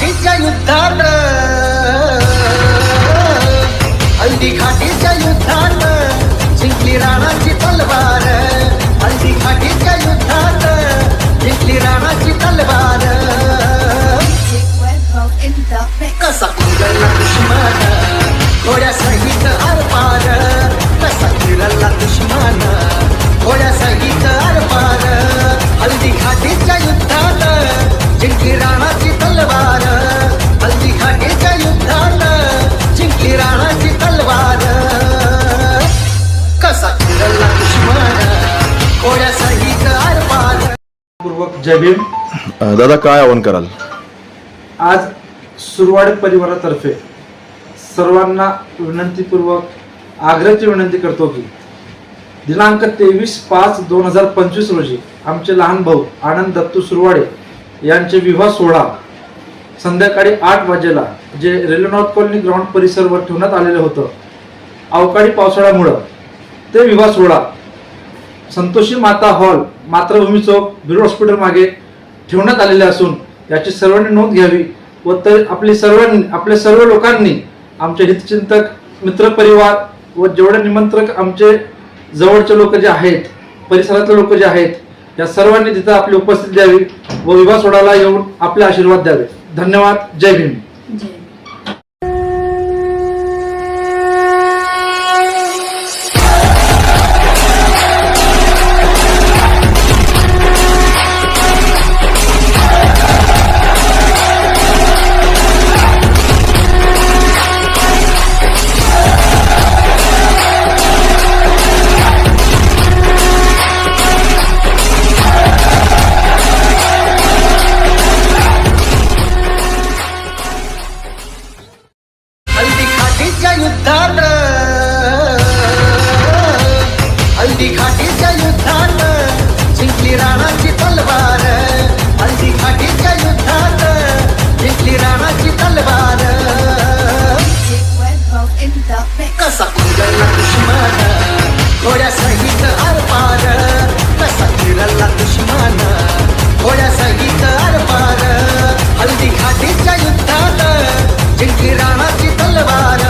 घाटीच्या युद्धात पूर्वक जय भीम. अ, दादा काय आवाहन कराल? आज सुरवाडी परिवारातर्फे सर्वांना विनंतीपूर्वक आग्रहाची विनंती करतो की दिनांक तेवीस पाच दोन हजार पंचवीस रोजी आमचे लहान भाऊ आनंद दत्तू सुरवाडे यांचे विवाह सोहळा संध्याकाळी आठ वाजेला जे रेल्वेनॉर्थ कॉलनी ग्राउंड परिसरवर ठेवण्यात आलेलं होतं. अवकाळी पावसाळ्यामुळं ते विवाह सोहळा संतोषी माता हॉल मातृभूमी चौक बिरो हॉस्पिटल मागे ठेवण्यात आलेले असून याची सर्वांनी नोंद घ्यावी व तर आपली सर्वांनी आपल्या सर्व लोकांनी आमचे हितचिंतक मित्रपरिवार व जेवढे निमंत्रक आमचे जवळचे लोक जे आहेत परिसरातले लोक जे आहेत या सर्वांनी तिथं आपली उपस्थिती द्यावी व विवाह सोडायला येऊन आपले आशीर्वाद द्यावे. धन्यवाद. जय भीम. घाटीच्या युद्धात हल्दी घाटीच्या युद्धात जिंकली राणाची तलवार. हल्दी घाटीच्या युद्धात जिंकली राणाची तलवार. Music web in the कसा कुरला दुश्मन घोड्या सहित आरपार कसा कुरला दुश्मन घोड्या सहित आरपार हल्दी घाटीच्या युद्धात जिंकली राणाची तलवार.